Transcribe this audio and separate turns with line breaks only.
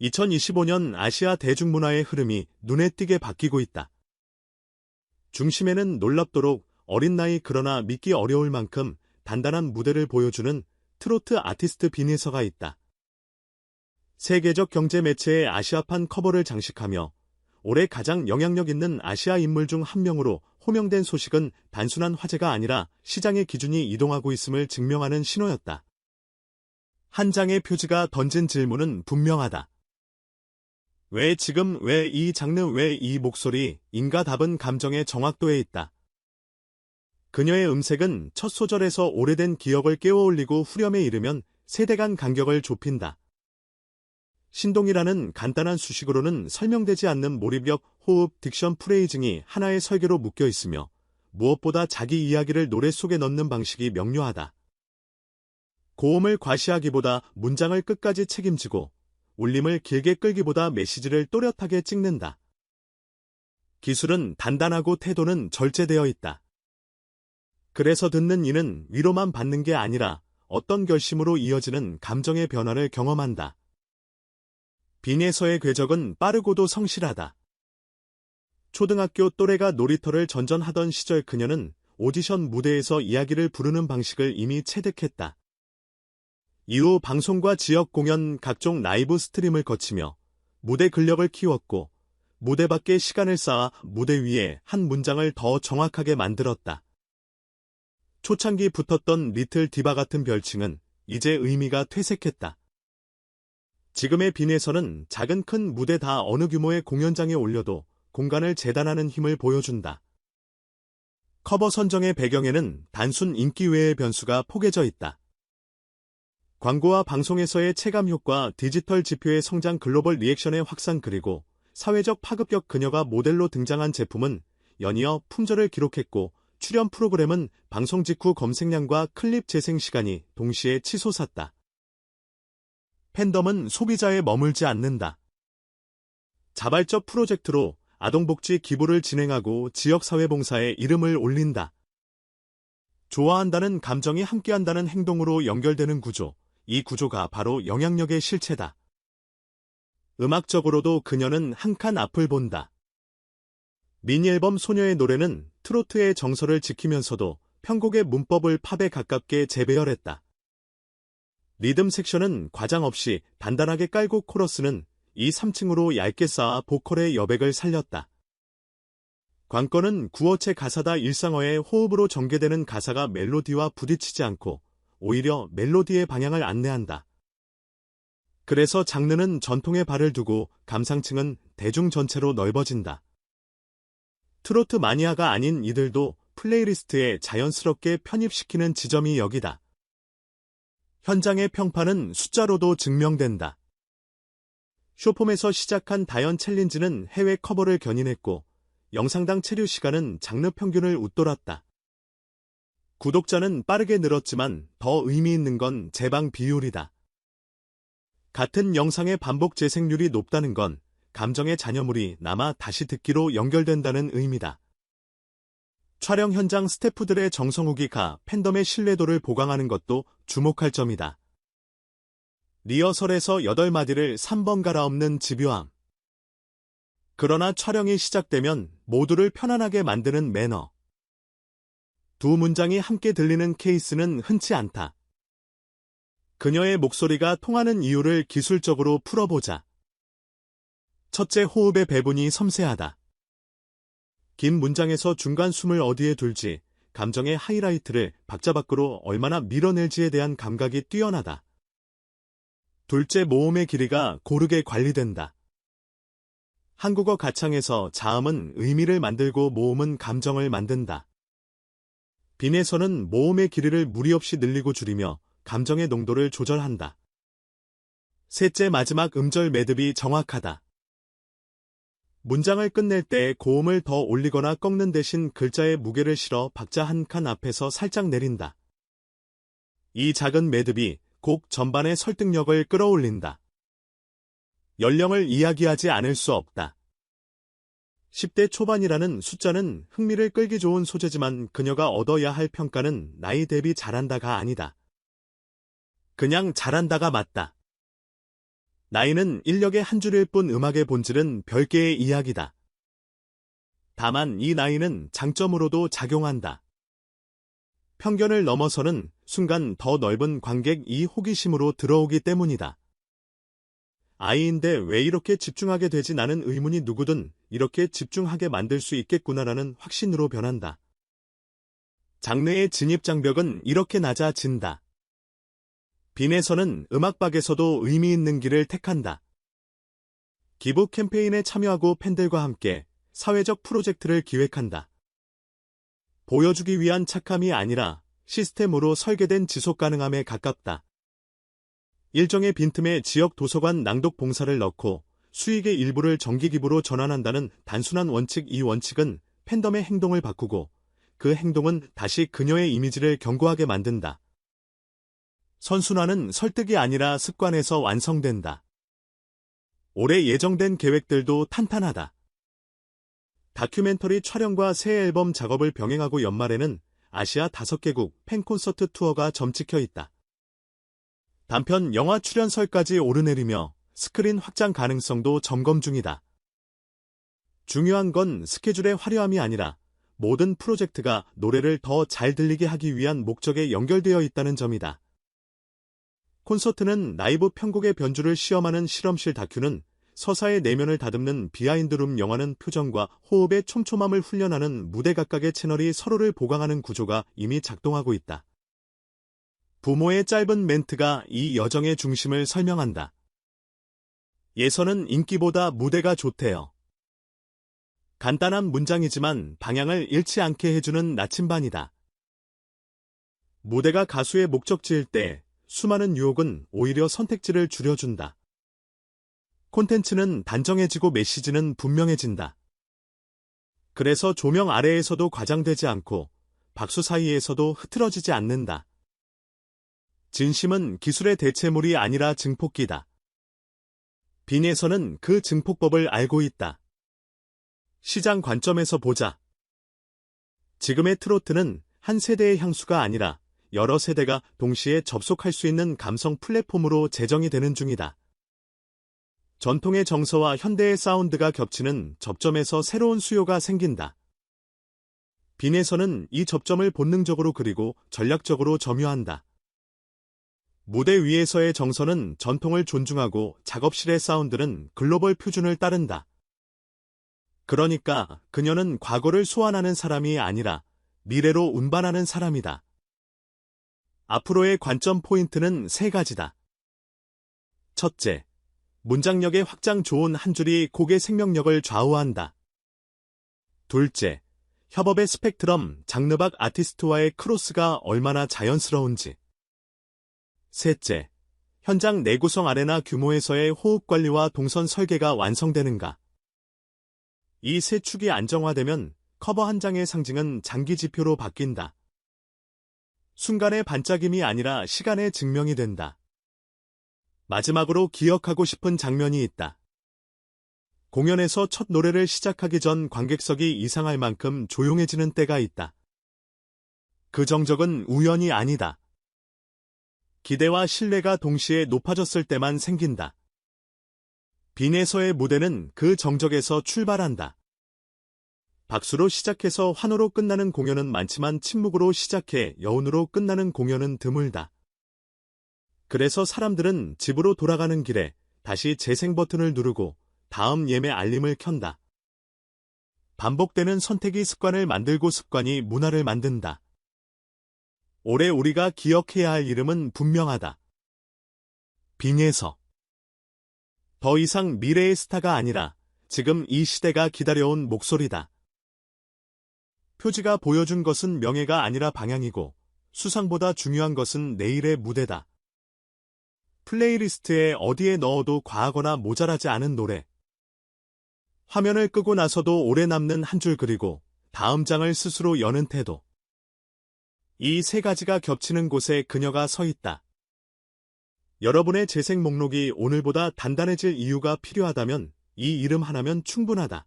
2025년 아시아 대중문화의 흐름이 눈에 띄게 바뀌고 있다. 중심에는 놀랍도록 어린 나이 그러나 믿기 어려울 만큼 단단한 무대를 보여주는 트로트 아티스트 비니서가 있다. 세계적 경제 매체의 아시아판 커버를 장식하며 올해 가장 영향력 있는 아시아 인물 중 한 명으로 호명된 소식은 단순한 화제가 아니라 시장의 기준이 이동하고 있음을 증명하는 신호였다. 한 장의 표지가 던진 질문은 분명하다. 왜 지금 왜 이 장르 왜 이 목소리 인가 답은 감정의 정확도에 있다. 그녀의 음색은 첫 소절에서 오래된 기억을 깨워올리고 후렴에 이르면 세대 간 간격을 좁힌다. 신동이라는 간단한 수식으로는 설명되지 않는 몰입력, 호흡, 딕션 프레이징이 하나의 설계로 묶여 있으며 무엇보다 자기 이야기를 노래 속에 넣는 방식이 명료하다. 고음을 과시하기보다 문장을 끝까지 책임지고 울림을 길게 끌기보다 메시지를 또렷하게 찍는다. 기술은 단단하고 태도는 절제되어 있다. 그래서 듣는 이는 위로만 받는 게 아니라 어떤 결심으로 이어지는 감정의 변화를 경험한다. 빈에서의 궤적은 빠르고도 성실하다. 초등학교 또래가 놀이터를 전전하던 시절 그녀는 오디션 무대에서 이야기를 부르는 방식을 이미 체득했다. 이후 방송과 지역 공연 각종 라이브 스트림을 거치며 무대 근력을 키웠고 무대 밖에 시간을 쌓아 무대 위에 한 문장을 더 정확하게 만들었다. 초창기 붙었던 리틀 디바 같은 별칭은 이제 의미가 퇴색했다. 지금의 빈에서는 작은 큰 무대 다 어느 규모의 공연장에 올려도 공간을 재단하는 힘을 보여준다. 커버 선정의 배경에는 단순 인기 외의 변수가 포개져 있다. 광고와 방송에서의 체감 효과, 디지털 지표의 성장 글로벌 리액션의 확산 그리고 사회적 파급력 그녀가 모델로 등장한 제품은 연이어 품절을 기록했고 출연 프로그램은 방송 직후 검색량과 클립 재생 시간이 동시에 치솟았다. 팬덤은 소비자에 머물지 않는다. 자발적 프로젝트로 아동복지 기부를 진행하고 지역사회봉사에 이름을 올린다. 좋아한다는 감정이 함께한다는 행동으로 연결되는 구조, 이 구조가 바로 영향력의 실체다. 음악적으로도 그녀는 한 칸 앞을 본다. 미니앨범 소녀의 노래는 트로트의 정서를 지키면서도 편곡의 문법을 팝에 가깝게 재배열했다. 리듬 섹션은 과장 없이 단단하게 깔고 코러스는 이 3층으로 얇게 쌓아 보컬의 여백을 살렸다. 관건은 구어체 가사다 일상어의 호흡으로 전개되는 가사가 멜로디와 부딪히지 않고 오히려 멜로디의 방향을 안내한다. 그래서 장르는 전통에 발을 두고 감상층은 대중 전체로 넓어진다. 트로트 마니아가 아닌 이들도 플레이리스트에 자연스럽게 편입시키는 지점이 여기다. 현장의 평판은 숫자로도 증명된다. 쇼폼에서 시작한 다연 챌린지는 해외 커버를 견인했고 영상당 체류 시간은 장르 평균을 웃돌았다. 구독자는 빠르게 늘었지만 더 의미 있는 건 재방 비율이다. 같은 영상의 반복 재생률이 높다는 건 감정의 잔여물이 남아 다시 듣기로 연결된다는 의미다. 촬영 현장 스태프들의 정성욱이 가 팬덤의 신뢰도를 보강하는 것도 주목할 점이다. 리허설에서 8마디를 3번 갈아엎는 집요함. 그러나 촬영이 시작되면 모두를 편안하게 만드는 매너. 두 문장이 함께 들리는 케이스는 흔치 않다. 그녀의 목소리가 통하는 이유를 기술적으로 풀어보자. 첫째 호흡의 배분이 섬세하다. 긴 문장에서 중간 숨을 어디에 둘지, 감정의 하이라이트를 박자 밖으로 얼마나 밀어낼지에 대한 감각이 뛰어나다. 둘째 모음의 길이가 고르게 관리된다. 한국어 가창에서 자음은 의미를 만들고 모음은 감정을 만든다. 빈에서는 모음의 길이를 무리 없이 늘리고 줄이며 감정의 농도를 조절한다. 셋째 마지막 음절 매듭이 정확하다. 문장을 끝낼 때 고음을 더 올리거나 꺾는 대신 글자의 무게를 실어 박자 한 칸 앞에서 살짝 내린다. 이 작은 매듭이 곡 전반의 설득력을 끌어올린다. 연령을 이야기하지 않을 수 없다. 10대 초반이라는 숫자는 흥미를 끌기 좋은 소재지만 그녀가 얻어야 할 평가는 나이 대비 잘한다가 아니다. 그냥 잘한다가 맞다. 나이는 인력의 한 줄일 뿐 음악의 본질은 별개의 이야기다. 다만 이 나이는 장점으로도 작용한다. 편견을 넘어서는 순간 더 넓은 관객 이 호기심으로 들어오기 때문이다. 아이인데 왜 이렇게 집중하게 되지 나는 의문이 누구든 이렇게 집중하게 만들 수 있겠구나라는 확신으로 변한다. 장르의 진입 장벽은 이렇게 낮아진다. 빈에서는 음악박에서도 의미 있는 길을 택한다. 기부 캠페인에 참여하고 팬들과 함께 사회적 프로젝트를 기획한다. 보여주기 위한 착함이 아니라 시스템으로 설계된 지속 가능함에 가깝다. 일정의 빈틈에 지역 도서관 낭독 봉사를 넣고 수익의 일부를 정기기부로 전환한다는 단순한 원칙 이 원칙은 팬덤의 행동을 바꾸고 그 행동은 다시 그녀의 이미지를 견고하게 만든다. 선순환은 설득이 아니라 습관에서 완성된다. 올해 예정된 계획들도 탄탄하다. 다큐멘터리 촬영과 새 앨범 작업을 병행하고 연말에는 아시아 5개국 팬콘서트 투어가 점찍혀 있다. 단편 영화 출연설까지 오르내리며 스크린 확장 가능성도 점검 중이다. 중요한 건 스케줄의 화려함이 아니라 모든 프로젝트가 노래를 더 잘 들리게 하기 위한 목적에 연결되어 있다는 점이다. 콘서트는 라이브 편곡의 변주를 시험하는 실험실 다큐는 서사의 내면을 다듬는 비하인드룸 영화는 표정과 호흡의 촘촘함을 훈련하는 무대 각각의 채널이 서로를 보강하는 구조가 이미 작동하고 있다. 부모의 짧은 멘트가 이 여정의 중심을 설명한다. 예선은 인기보다 무대가 좋대요. 간단한 문장이지만 방향을 잃지 않게 해주는 나침반이다. 무대가 가수의 목적지일 때 수많은 유혹은 오히려 선택지를 줄여준다. 콘텐츠는 단정해지고 메시지는 분명해진다. 그래서 조명 아래에서도 과장되지 않고 박수 사이에서도 흐트러지지 않는다. 진심은 기술의 대체물이 아니라 증폭기다. 빈에서는 그 증폭법을 알고 있다. 시장 관점에서 보자. 지금의 트로트는 한 세대의 향수가 아니라 여러 세대가 동시에 접속할 수 있는 감성 플랫폼으로 제정이 되는 중이다. 전통의 정서와 현대의 사운드가 겹치는 접점에서 새로운 수요가 생긴다. 빈에서는 이 접점을 본능적으로 그리고 전략적으로 점유한다. 무대 위에서의 정서는 전통을 존중하고 작업실의 사운드는 글로벌 표준을 따른다. 그러니까 그녀는 과거를 소환하는 사람이 아니라 미래로 운반하는 사람이다. 앞으로의 관점 포인트는 세 가지다. 첫째, 문장력의 확장 좋은 한 줄이 곡의 생명력을 좌우한다. 둘째, 협업의 스펙트럼, 장르박 아티스트와의 크로스가 얼마나 자연스러운지. 셋째, 현장 내구성 아레나 규모에서의 호흡 관리와 동선 설계가 완성되는가. 이 세 축이 안정화되면 커버 한 장의 상징은 장기 지표로 바뀐다. 순간의 반짝임이 아니라 시간의 증명이 된다. 마지막으로 기억하고 싶은 장면이 있다. 공연에서 첫 노래를 시작하기 전 관객석이 이상할 만큼 조용해지는 때가 있다. 그 정적은 우연이 아니다. 기대와 신뢰가 동시에 높아졌을 때만 생긴다. 빈에서의 무대는 그 정적에서 출발한다. 박수로 시작해서 환호로 끝나는 공연은 많지만 침묵으로 시작해 여운으로 끝나는 공연은 드물다. 그래서 사람들은 집으로 돌아가는 길에 다시 재생 버튼을 누르고 다음 예매 알림을 켠다. 반복되는 선택이 습관을 만들고 습관이 문화를 만든다. 올해 우리가 기억해야 할 이름은 분명하다. 빙에서 더 이상 미래의 스타가 아니라 지금 이 시대가 기다려온 목소리다. 표지가 보여준 것은 명예가 아니라 방향이고 수상보다 중요한 것은 내일의 무대다. 플레이리스트에 어디에 넣어도 과하거나 모자라지 않은 노래. 화면을 끄고 나서도 오래 남는 한 줄 그리고 다음 장을 스스로 여는 태도. 이 세 가지가 겹치는 곳에 그녀가 서 있다. 여러분의 재생 목록이 오늘보다 단단해질 이유가 필요하다면 이 이름 하나면 충분하다.